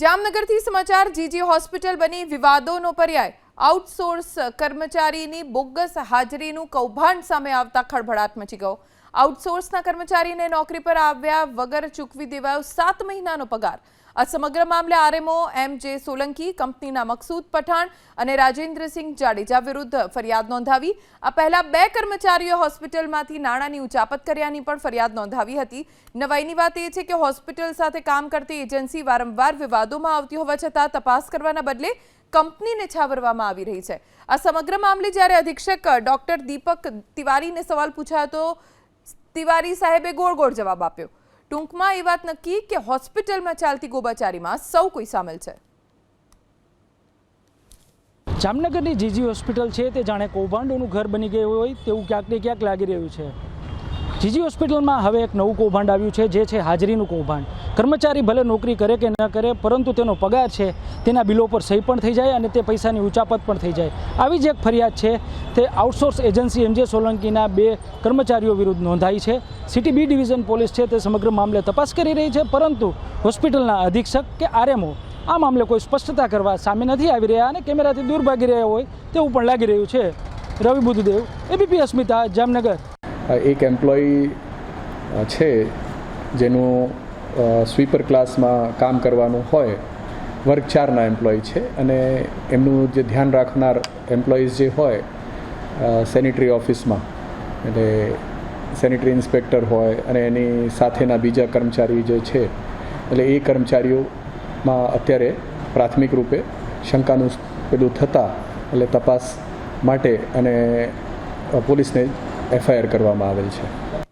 જામનગરથી સમાચાર, જીજી હોસ્પિટલ બની વિવાદોનો પર્યાય. આઉટસોર્સ કર્મચારીની બોગસ હાજરીનું કૌભાંડ સામે આવતા ખળભળાટ મચી ગયો. આઉટસોર્સના કર્મચારીને નોકરી પર આવ્યા વગર ચૂકવી દેવાયો સાત મહિનાનો પગાર. આ સમગ્ર મામલે આરએમઓ એમ જે સોલંકી, કંપનીના મકસૂદ પઠાણ અને રાજેન્દ્રસિંહ જાડેજા વિરુદ્ધ ફરિયાદ નોંધાવી. આ પહેલા બે કર્મચારીઓ હોસ્પિટલમાંથી નાણાંની ઉચાપત કર્યાની પણ ફરિયાદ નોંધાવી હતી. નવાઈની વાત એ છે કે હોસ્પિટલ સાથે કામ કરતી એજન્સી વારંવાર વિવાદોમાં આવતી હોવા છતાં તપાસ કરવાના બદલે કંપનીને છાવરવામાં આવી રહી છે. આ સમગ્ર મામલે જ્યારે અધિક્ષક ડોક્ટર દીપક તિવારીને સવાલ પૂછાયો તો તિવારી સાહેબે ગોળ ગોળ જવાબ આપ્યો. ટૂંકમાં એ વાત નક્કી કે હોસ્પિટલમાં ચાલતી ગોબાચારીમાં સૌ કોઈ સામેલ છે. જામનગરની જીજી હોસ્પિટલ છે તે જાણે કૌભાંડોનું ઘર બની ગયું હોય તેવું ક્યાંક ને ક્યાંક લાગી રહ્યું છે. જીજી હોસ્પિટલમાં હવે એક નવું કૌભાંડ આવ્યું છે, જે છે હાજરીનું કૌભાંડ. કર્મચારી ભલે નોકરી કરે કે ન કરે, પરંતુ તેનો પગાર છે, તેના બિલો પર સહી પણ થઈ જાય અને તે પૈસાની ઉચાપત પણ થઈ જાય. આવી જ એક ફરિયાદ છે તે આઉટસોર્સ એજન્સી એમજે સોલંકીના બે કર્મચારીઓ વિરુદ્ધ નોંધાઈ છે. સિટી બી ડિવિઝન પોલીસ છે તે સમગ્ર મામલે તપાસ કરી રહી છે, પરંતુ હોસ્પિટલના અધિક્ષક કે આરએમઓ આ મામલે કોઈ સ્પષ્ટતા કરવા સામે નથી આવી રહ્યા અને કેમેરાથી દૂર ભાગી રહ્યા હોય તેવું પણ લાગી રહ્યું છે. રવિ બુદ્ધદેવ એબીપી અસ્મિતા, જામનગર. એક એમ્પ્લોયી છે જેનું સ્વીપર ક્લાસમાં કામ કરવાનું હોય, વર્ગ ચારના એમ્પ્લોયી છે અને એમનું જે ધ્યાન રાખનાર એમ્પ્લોઈઝ જે હોય સેનિટરી ઓફિસમાં એટલે સેનિટરી ઇન્સ્પેક્ટર હોય અને એની સાથેના બીજા કર્મચારી જે છે, એટલે એ કર્મચારીઓમાં અત્યારે પ્રાથમિક રૂપે શંકાનું પેલું થતાં એટલે તપાસ માટે અને પોલીસને એફઆઈઆર કરવામાં આવેલ છે.